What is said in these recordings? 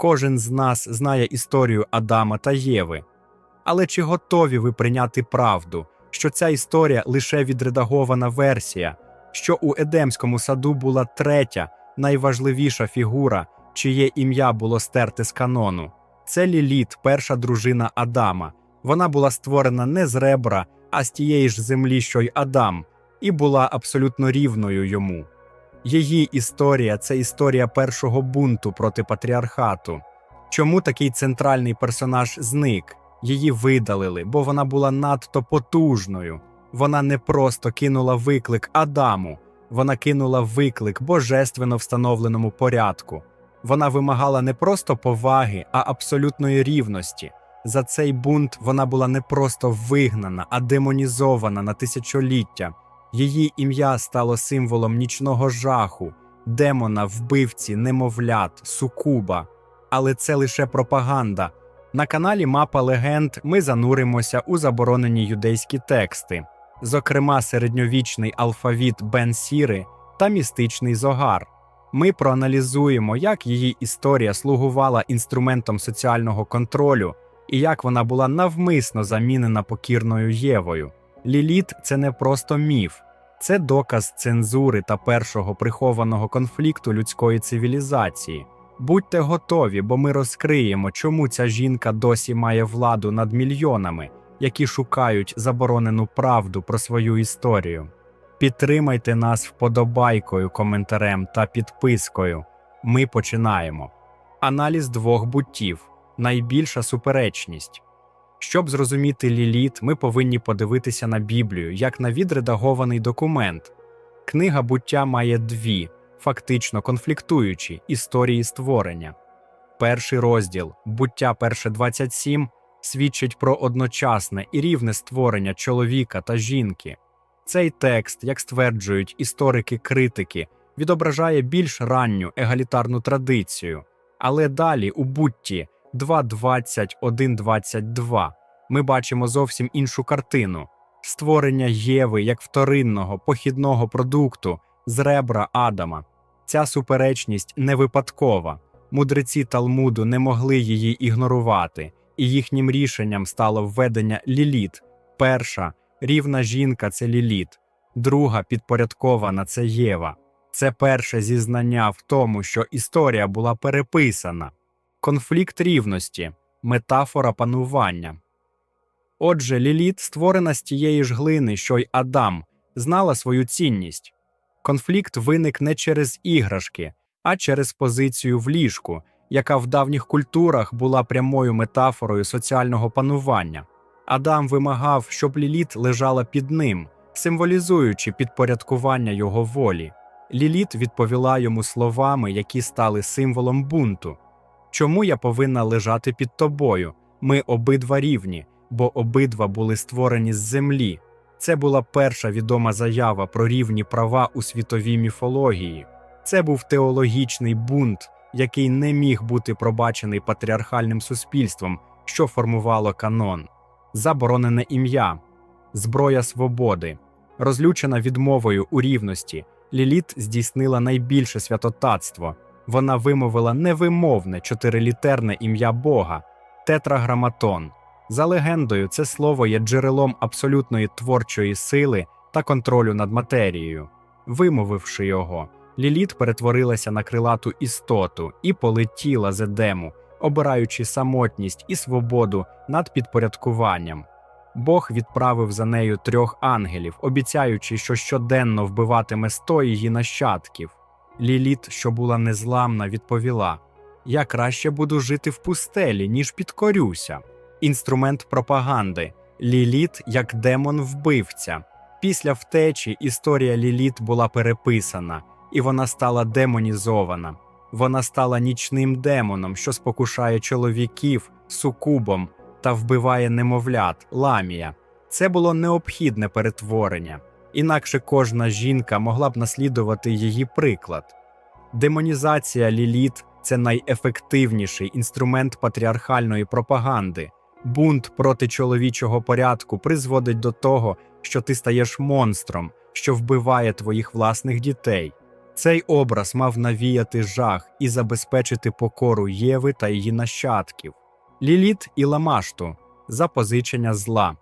Кожен з нас знає історію Адама та Єви. Але чи готові ви прийняти правду, що ця історія лише відредагована версія, що у Едемському саду була третя, найважливіша фігура, чиє ім'я було стерте з канону? Це Ліліт, перша дружина Адама. Вона була створена не з ребра, а з тієї ж землі, що й Адам, і була абсолютно рівною йому. Її історія це історія першого бунту проти патріархату. Чому такий центральний персонаж зник? Її видалили, бо вона була надто потужною. Вона не просто кинула виклик Адаму, вона кинула виклик божественно встановленому порядку. Вона вимагала не просто поваги, а абсолютної рівності. За цей бунт вона була не просто вигнана, а демонізована на тисячоліття. Її ім'я стало символом нічного жаху, демона, вбивці, немовлят, сукуба. Але це лише пропаганда. На каналі Мапа Легенд ми зануримося у заборонені юдейські тексти, зокрема середньовічний алфавіт Бен Сіри та містичний зогар. Ми проаналізуємо, як її історія слугувала інструментом соціального контролю і як вона була навмисно замінена покірною Євою. Ліліт це не просто міф, це доказ цензури та першого прихованого конфлікту людської цивілізації. Будьте готові, бо ми розкриємо, чому ця жінка досі має владу над мільйонами, які шукають заборонену правду про свою історію. Підтримайте нас вподобайкою, коментарем та підпискою. Ми починаємо. Аналіз двох буттів найбільша суперечність. Щоб зрозуміти Ліліт, ми повинні подивитися на Біблію як на відредагований документ. Книга буття має дві, фактично конфліктуючі історії створення. Перший розділ буття перше 27 свідчить про одночасне і рівне створення чоловіка та жінки. Цей текст, як стверджують історики-критики, відображає більш ранню егалітарну традицію, але далі у бутті 2.20.1.22 ми бачимо зовсім іншу картину створення Єви як вторинного похідного продукту з ребра Адама. Ця суперечність не випадкова. Мудреці Талмуду не могли її ігнорувати, і їхнім рішенням стало введення ліліт. Перша рівна жінка це ліліт, друга підпорядкована це Єва. Це перше зізнання в тому, що історія була переписана. Конфлікт рівності, метафора панування. Отже, Ліліт, створена з тієї ж глини, що й Адам, знала свою цінність. Конфлікт виник не через іграшки, а через позицію в ліжку, яка в давніх культурах була прямою метафорою соціального панування. Адам вимагав, щоб Ліліт лежала під ним, символізуючи підпорядкування його волі. Ліліт відповіла йому словами, які стали символом бунту. Чому я повинна лежати під тобою? Ми обидва рівні, бо обидва були створені з землі. Це була перша відома заява про рівні права у світовій міфології. Це був теологічний бунт, який не міг бути пробачений патріархальним суспільством, що формувало канон, заборонене ім'я, зброя свободи, розлючена відмовою у рівності. Ліліт здійснила найбільше святотатство. Вона вимовила невимовне чотирилітерне ім'я Бога тетраграматон. За легендою, це слово є джерелом абсолютної творчої сили та контролю над матерією. Вимовивши його, Ліліт перетворилася на крилату істоту і полетіла з Едему, обираючи самотність і свободу над підпорядкуванням. Бог відправив за нею трьох ангелів, обіцяючи, що щоденно вбиватиме сто її нащадків. Ліліт, що була незламна, відповіла: Я краще буду жити в пустелі, ніж підкорюся. Інструмент пропаганди Ліліт як демон вбивця. Після втечі історія Ліліт була переписана, і вона стала демонізована. Вона стала нічним демоном, що спокушає чоловіків сукубом та вбиває немовлят ламія. Це було необхідне перетворення, інакше кожна жінка могла б наслідувати її приклад. Демонізація Ліліт це найефективніший інструмент патріархальної пропаганди. Бунт проти чоловічого порядку призводить до того, що ти стаєш монстром, що вбиває твоїх власних дітей. Цей образ мав навіяти жах і забезпечити покору Єви та її нащадків, Ліліт і Ламашту запозичення зла.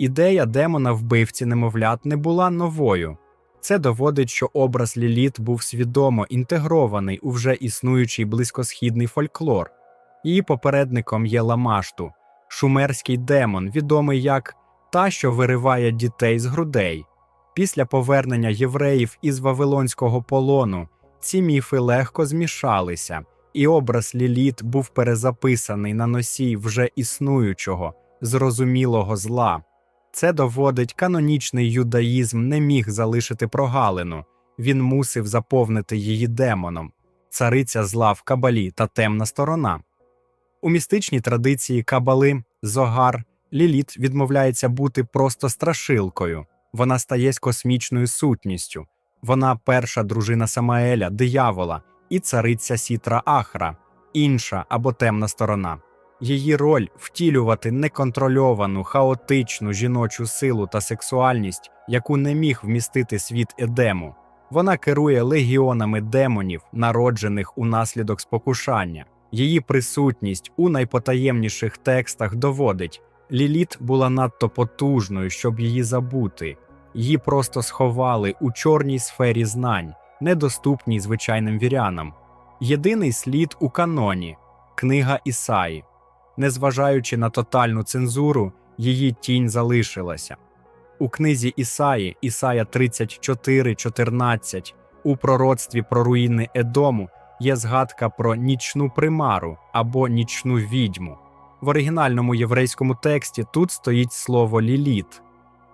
Ідея демона вбивці немовлят не була новою. Це доводить, що образ Ліліт був свідомо інтегрований у вже існуючий близькосхідний фольклор. Її попередником є Ламашту, шумерський демон, відомий як та, що вириває дітей з грудей. Після повернення євреїв із Вавилонського полону ці міфи легко змішалися, і образ Ліліт був перезаписаний на носій вже існуючого, зрозумілого зла. Це доводить, канонічний юдаїзм не міг залишити прогалину, він мусив заповнити її демоном, цариця зла в кабалі та темна сторона. У містичній традиції кабали Зогар Ліліт відмовляється бути просто страшилкою, вона стає космічною сутністю. Вона перша дружина Самаеля, диявола, і цариця Сітра Ахра, інша або темна сторона. Її роль втілювати неконтрольовану, хаотичну жіночу силу та сексуальність, яку не міг вмістити світ Едему. Вона керує легіонами демонів, народжених унаслідок спокушання. Її присутність у найпотаємніших текстах доводить, Ліліт була надто потужною, щоб її забути. Її просто сховали у чорній сфері знань, недоступній звичайним вірянам. Єдиний слід у каноні книга Ісаї. Незважаючи на тотальну цензуру, її тінь залишилася. У книзі Ісаї, Ісая 34.14, у пророцтві про руїни Едому є згадка про нічну примару або нічну відьму. В оригінальному єврейському тексті тут стоїть слово ліліт.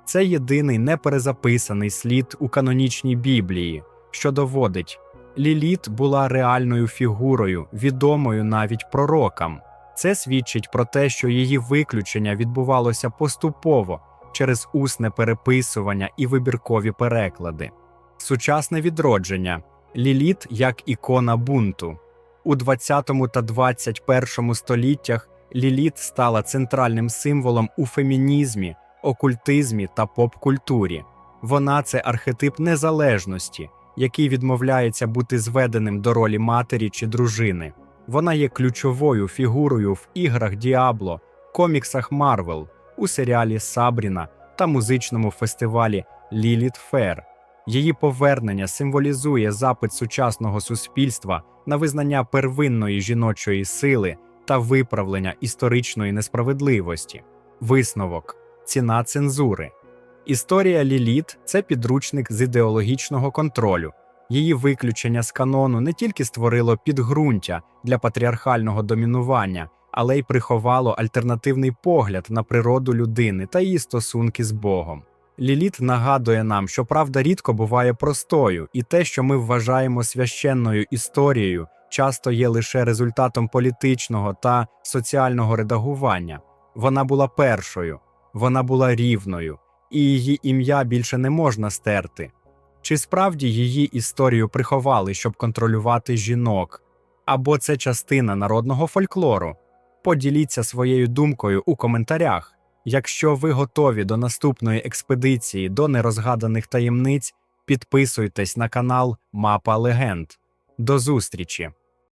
Це єдиний неперезаписаний слід у канонічній Біблії, що доводить, Ліліт була реальною фігурою, відомою навіть пророкам. Це свідчить про те, що її виключення відбувалося поступово через усне переписування і вибіркові переклади. Сучасне відродження Ліліт як ікона бунту. У 20 та 21 століттях Ліліт стала центральним символом у фемінізмі, окультизмі та поп-культурі. Вона це архетип незалежності, який відмовляється бути зведеним до ролі матері чи дружини. Вона є ключовою фігурою в іграх Діабло, коміксах Марвел, у серіалі Сабріна та музичному фестивалі Ліліт Фер. Її повернення символізує запит сучасного суспільства на визнання первинної жіночої сили та виправлення історичної несправедливості. Висновок ціна цензури. Історія Ліліт це підручник з ідеологічного контролю. Її виключення з канону не тільки створило підґрунтя для патріархального домінування, але й приховало альтернативний погляд на природу людини та її стосунки з Богом. Ліліт нагадує нам, що правда рідко буває простою, і те, що ми вважаємо священною історією, часто є лише результатом політичного та соціального редагування. Вона була першою, вона була рівною, і її ім'я більше не можна стерти. Чи справді її історію приховали, щоб контролювати жінок? Або це частина народного фольклору? Поділіться своєю думкою у коментарях. Якщо ви готові до наступної експедиції до нерозгаданих таємниць, підписуйтесь на канал Мапа Легенд. До зустрічі!